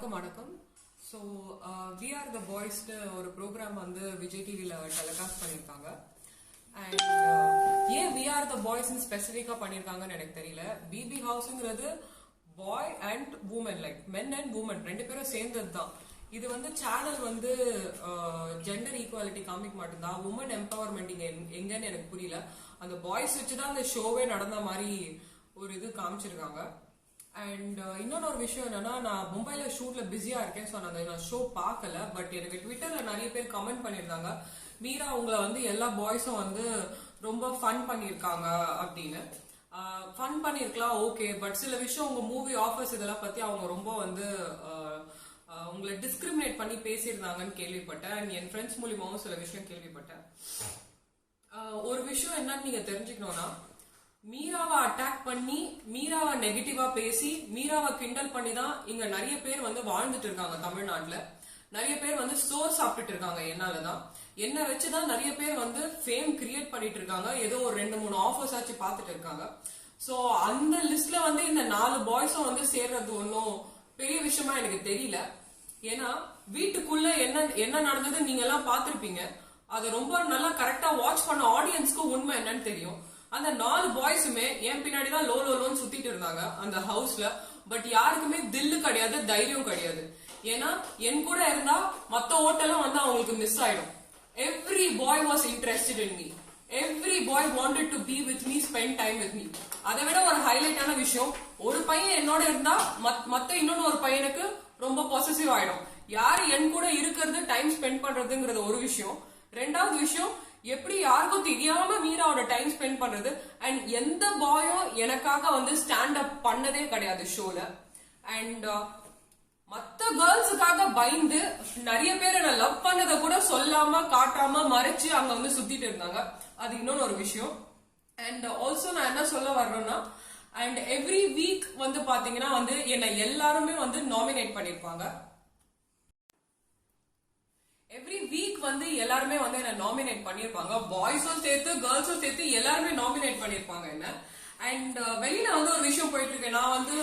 எல்லாருக்கும் வணக்கம். So we are the பாய்ஸ்னு ஒரு ப்ரோக்ராம் வந்து விஜய் டிவியில் டெலிகாஸ்ட் பண்ணியிருக்காங்க அண்ட் uh, ஏன் வி ஆர் த பாய்ஸ்னு ஸ்பெசிஃபிக்காக பண்ணியிருக்காங்கன்னு எனக்கு தெரியல. BB ஹவுஸுங்கிறது boy and woman like men and woman ரெண்டு பேரும் சேர்ந்தது தான் இது வந்து சேனல் வந்து ஜெண்டர் ஈக்குவாலிட்டி காமிக்க மாட்டேங்குதா உமன் எம்பவர்மெண்ட் இங்கே எங்கன்னு எனக்கு புரியல. அந்த பாய்ஸ் வச்சு தான் அந்த ஷோவே நடந்த மாதிரி ஒரு இது காமிச்சிருக்காங்க. அண்ட் uh, இன்னொன்று ஒரு விஷயம் என்னன்னா நான் மும்பைல ஷூட்ல பிஸியா இருக்கேன் ஸோ நான் அந்த ஷோ பார்க்கல. பட் எனக்கு ட்விட்டர்ல நிறைய பேர் கமெண்ட் பண்ணியிருந்தாங்க. மீரா உங்களை வந்து எல்லா பாய்ஸும் வந்து ரொம்ப ஃபன் பண்ணியிருக்காங்க அப்படின்னு. ஃபன் பண்ணியிருக்கலாம் ஓகே பட் சில விஷயம் உங்க மூவி ஆஃபர்ஸ் இதெல்லாம் பத்தி அவங்க ரொம்ப வந்து உங்களை டிஸ்கிரிமினேட் பண்ணி பேசியிருந்தாங்கன்னு கேள்விப்பட்டேன். அண்ட் என் ஃப்ரெண்ட்ஸ் மூலியமாகவும் சில விஷயம் கேள்விப்பட்டேன். ஒரு விஷயம் என்னன்னு நீங்க தெரிஞ்சுக்கணும்னா மீராவை அட்டாக் பண்ணி மீராவை நெகட்டிவா பேசி மீராவை கிண்டல் பண்ணி தான் இங்க நிறைய பேர் வந்து வாழ்ந்துட்டு இருக்காங்க தமிழ்நாட்டுல. நிறைய பேர் வந்து சோர் சாப்பிட்டுட்டு இருக்காங்க என்னாலதான் என்ன வச்சுதான் நிறைய பேர் வந்து ஃபேம் கிரியேட் பண்ணிட்டு இருக்காங்க. ஏதோ ஒரு ரெண்டு மூணு ஆஃபர்ஸ் ஆச்சு பார்த்துட்டு இருக்காங்க. சோ அந்த லிஸ்ட்ல வந்து இந்த நாலு பாய்ஸும் வந்து சேர்றது ஒன்றும் பெரிய விஷயமா எனக்கு தெரியல. ஏன்னா வீட்டுக்குள்ள என்ன என்ன நடந்தது நீங்க எல்லாம் பாத்திருப்பீங்க அதை ரொம்ப நல்லா கரெக்டா வாட்ச் பண்ண ஆடியன்ஸ்க்கு உண்மை என்னன்னு தெரியும். அந்த நாலு பாய்ஸுமே என் பின்னாடி தான் லோ லோ லோன்னு சுத்திட்டு இருந்தாங்க அந்த ஹவுஸ்ல பட் யாருக்குமே தில்லு கிடையாது தைரியம் கிடையாது. ஏன்னா என் கூட இருந்தா மத்த ஓட்டெல்லாம் வந்து அவங்களுக்கு மிஸ் ஆயிடும். Every boy was interested in me every boy wanted to be with me spend time with me அதை விட ஒரு ஹைலைட்டான விஷயம் ஒரு பையன் என்னோட இருந்தா மத்- மத்த இன்னொன்னு ஒரு பையனுக்கு ரொம்ப பாசிட்டிவ் ஆயிடும். யாரு என் கூட இருக்கிறது டைம் ஸ்பெண்ட் பண்றதுங்கிறது ஒரு விஷயம். ரெண்டாவது விஷயம் எப்படி யாருக்கும் தெரியாம மீராவோட டைம் ஸ்பெண்ட் பண்றது? அண்ட் எந்த பாயும் எனக்காக வந்து ஸ்டாண்ட் அப் பண்ணதே கிடையாது ஷோல அண்ட் uh, மத்த கேர்ள்ஸுக்காக பயந்து நிறைய பேர் நான் லவ் பண்ணதை கூட சொல்லாம காட்டாம மறைச்சு அங்க வந்து சுத்திட்டு இருந்தாங்க. அது இன்னொன்னு ஒரு விஷயம். அண்ட் ஆல்சோ uh, நான் என்ன சொல்ல வர்றேன்னா அண்ட் எவ்ரி வீக் வந்து பாத்தீங்கன்னா வந்து என்னை எல்லாருமே வந்து நாமினேட் பண்ணிருப்பாங்க. எவ்ரி வீக் வந்து எல்லாருமே வந்து என்ன நாமினேட் பண்ணிருப்பாங்க பாய்ஸும் சேர்த்து கேர்ள்ஸும் சேர்த்து எல்லாருமே நாமினேட் பண்ணிருப்பாங்க என்ன? அண்ட் uh, வெளியில வந்து ஒரு விஷயம் போயிட்டு இருக்கேன் நான் வந்து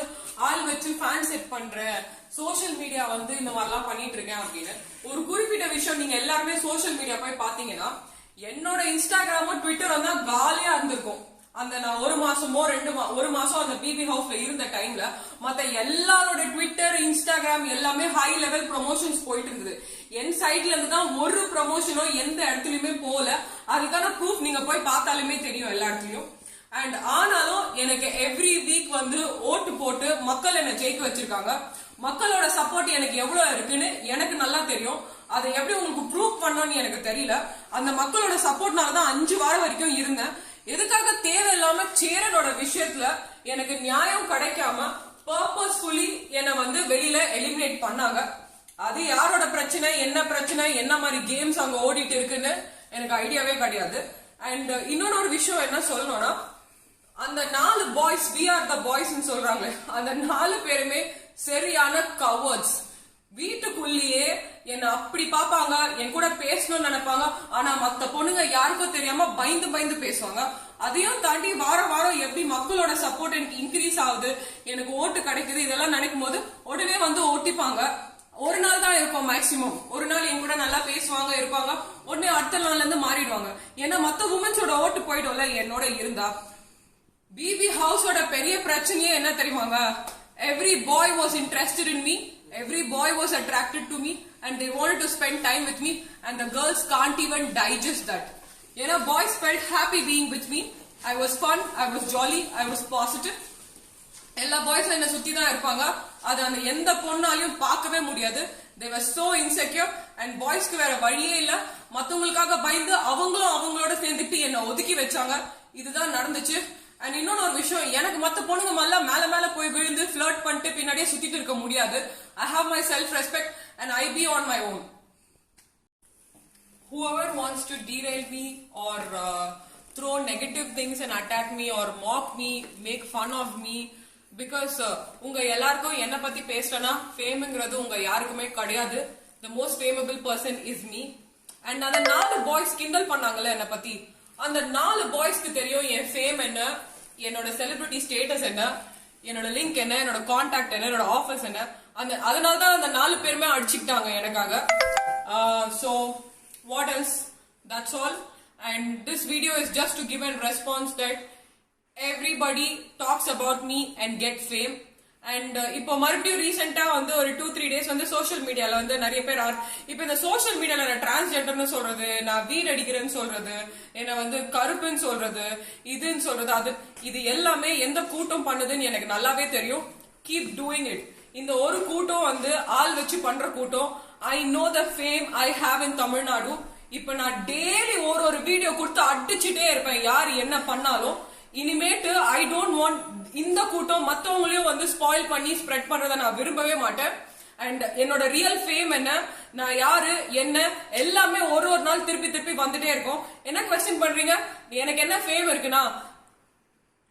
ஆள் வச்சு ஃபேன் செட் பண்றேன். சோஷியல் மீடியா வந்து இந்த மாதிரிலாம் பண்ணிட்டு இருக்கேன் அப்படின்னு. ஒரு குறிப்பிட்ட விஷயம் நீங்க எல்லாருமே சோஷியல் மீடியா போய் பாத்தீங்கன்னா என்னோட இன்ஸ்டாகிராமும் ட்விட்டரும் தான் காலியா இருந்திருக்கும். அந்த நான் ஒரு மாசமோ ரெண்டு மா ஒரு மாசம் அந்த பிபி ஹவுஸ்ல இருந்த டைம்ல மத்த எல்லாரோட ட்விட்டர் இன்ஸ்டாகிராம் எல்லாமே ஹை லெவல் ப்ரொமோஷன்ஸ் போயிட்டு இருந்தது என் சைட்ல இருந்து தான் ஒரு ப்ரமோஷனோ எந்த இடத்துலயுமே போல அதுக்கான ப்ரூஃப் நீங்க போய் பார்த்தாலுமே தெரியும் எல்லா இடத்துலயும். அண்ட் ஆனாலும் எனக்கு எவ்ரி வீக் வந்து ஓட்டு போட்டு மக்கள் என்ன ஜெயிக்க வச்சிருக்காங்க. மக்களோட சப்போர்ட் எனக்கு எவ்வளவு இருக்குன்னு எனக்கு நல்லா தெரியும். அதை எப்படி உங்களுக்கு ப்ரூவ் பண்ணோன்னு எனக்கு தெரியல. அந்த மக்களோட சப்போர்ட்னால தான் அஞ்சு வாரம் வரைக்கும் இருந்தேன். எதுக்காக தேவையில்லாம சேரனோட விஷயத்துல எனக்கு நியாயம் கிடைக்காம பர்பஸ்ஃபுல்லி என்னை வந்து வெளியில எலிமினேட் பண்ணாங்க. அது யாரோட பிரச்சனை? என்ன பிரச்சனை? என்ன மாதிரி கேம்ஸ் அங்க ஓடிட்டு இருக்குன்னு எனக்கு ஐடியாவே கிடையாது. அண்ட் இன்னொன்னு ஒரு விஷயம் என்ன சொல்லணும்னா அந்த நாலு boys we are the boys சொல்றாங்க அந்த நாலு பேருமே சரியான கவர்ஸ் வீட்டுக்குள்ளேயே என்ன அப்படி பாப்பாங்க என் கூட பேசணும்னு நினைப்பாங்க ஆனா மத்த பொண்ணுங்க யாருக்கும் தெரியாம பயந்து பயந்து பேசுவாங்க. அதையும் தாண்டி வாரம் வாரம் எப்படி மக்களோட சப்போர்ட் எனக்கு இன்க்ரீஸ் ஆகுது எனக்கு ஓட்டு கிடைக்குது இதெல்லாம் நினைக்கும் போது உடனே வந்து ஒட்டிப்பாங்க. ஒரு இருக்கும் மேக்சிமம் ஒரு நாள் என் கூட நல்லா பேசுவாங்க இருப்பாங்க. உடனே அடுத்த நாள்ல இருந்து மாறிடுவாங்க. ஏன்னா மத்த உமன்ஸோட ஓட்டு போயிடும்ல என்னோட இருந்தா. பிபி ஹவுஸோட பெரிய பிரச்சனையே என்ன தெரியுமாங்க? Every boy was interested in me every boy was attracted to me and they want to spend time with me and the girls can't even digest that ஏன்னா boys felt happy being with me I was fun I was jolly I was positive எல்லா பாய்ஸும் என்ன சுத்தி தான் இருப்பாங்க. அது அந்த எந்த பொண்ணாலையும் பார்க்கவே முடியாது. தேவர் சோ இன்செக்யூர் அண்ட் பாய்ஸ்க்கு வேற வழியே இல்ல. மத்தவங்களுக்காக பயந்து அவங்களும் அவங்களோட சேர்ந்துட்டு என்ன ஒதுக்கி வச்சாங்க. இதுதான் நடந்துச்சு. அண்ட் இன்னொன்னு ஒரு விஷயம் எனக்கு மத்த பொண்ணுங்க மேல மேல மேல போய் விழுந்து ஃபிளர்ட் பண்ணிட்டு பின்னாடியே சுத்திட்டு இருக்க முடியாது. I have my self respect and I be on my own whoever wants to derail me or uh, throw negative things and attack me or mock me make fun of me because uh, உங்க எல்லாருக்கும் என்ன பத்தி பேசுறேன்னா ஃபேமுங்கிறது உங்க யாருக்குமே கிடையாது. The most famable person is me and அந்த நாலு boys கிண்டல் பண்ணாங்கல்ல என்ன பத்தி? அந்த நாலு பாய்ஸ்க்கு தெரியும் என் ஃபேம் என்ன என்னோட செலிபிரிட்டி ஸ்டேட்டஸ் என்ன என்னோட லிங்க் என்ன என்னோட கான்டாக்ட் என்ன என்னோட ஆஃபர்ஸ் என்ன. அந்த அதனால தான் அந்த நாலு பேருமே அடிச்சுக்கிட்டாங்க எனக்காக. So what else that's all and this video is just to give and response that everybody talks about me and get fame and இப்போ மறுபடியும் ரீசெண்டா வந்து ஒரு டூ த்ரீ டேஸ் வந்து சோஷியல் மீடியால வந்து நிறைய பேர் ஆர்- இப்போ இந்த சோஷியல் மீடியால நான் டிரான்ஸ்ஜெண்டர்னு சொல்றது நான் வீடு அடிக்கிறேன்னு சொல்றது என்ன வந்து கருப்புன்னு சொல்றது இதுன்னு சொல்றது அது இது எல்லாமே எந்த கூட்டம் பண்ணுதுன்னு எனக்கு நல்லாவே தெரியும். கீப் டூயிங் இட் இந்த ஒரு கூட்டம் வந்து ஆள் வச்சு பண்ற கூட்டம். I know the fame I have in Tamil Nadu இப்ப நான் டெய்லி ஒரு ஒரு வீடியோ கொடுத்து அடிச்சுட்டே இருப்பேன். யார் என்ன பண்ணாலும். இனிமேட்டு ஐ டோன்ட் வாண்ட் இந்த கூட்டம் மத்தவங்களையும் வந்து ஸ்பாயில் பண்ணி ஸ்ப்ரெட் பண்றதை நான் விரும்பவே மாட்டேன். அண்ட் என்னோட ரியல் ஃபேம் என்ன? நான் யாரு? என்ன? எல்லாமே ஒரு ஒரு நாள் திருப்பி திருப்பி வந்துட்டே இருக்கும். என்ன கொஸ்டின் பண்றீங்க? எனக்கு என்ன ஃபேம் இருக்குன்னா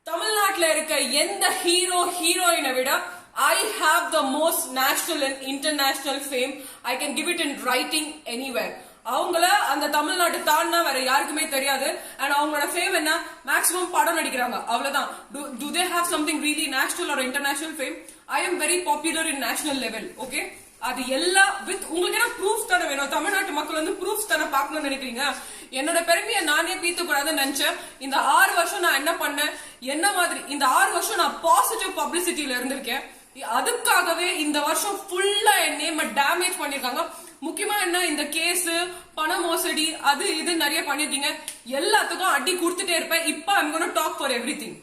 தமிழ்நாட்டில் இருக்க எந்த ஹீரோ ஹீரோயினை விட I have the most national and international fame I can give it in writing anywhere அவங்கள அந்த தமிழ்நாட்டு தாண்டினா வேற யாருக்குமே தெரியாது. அண்ட் அவங்களோட ஃபேம் என்ன? மேக்ஸிமம் படம் நடிக்கிறாங்க. அவ்வளவுதான். Do they have something really national or international fame I am very popular in national level okay அது எல்லா வித் உங்களுக்கு என்ன ப்ரூஃப் தானே வேணும்? தமிழ்நாட்டு மக்கள் வந்து ப்ரூஃப் தானே பார்க்கணும்னு நினைக்கிறீங்க? என்னோட பெருமையை நானே பீத்து கூடாதுன்னு நினைச்சேன். இந்த ஆறு வருஷம் நான் என்ன பண்ணேன்? என்ன மாதிரி இந்த ஆறு வருஷம் நான் பாசிட்டிவ் பப்ளிசிட்டியில இருந்திருக்கேன். அதுக்காகவே இந்த வருஷம் ஃபுல்லா என் நேம டேமேஜ் பண்ணிருக்காங்க முக்கியமா என்ன இந்த கேஸ் பண மோசடி அது இது நிறைய பண்ணிருக்கீங்க எல்லாத்துக்கும் அடி கொடுத்துட்டே இருப்பேன். இப்ப I'm talk for every thing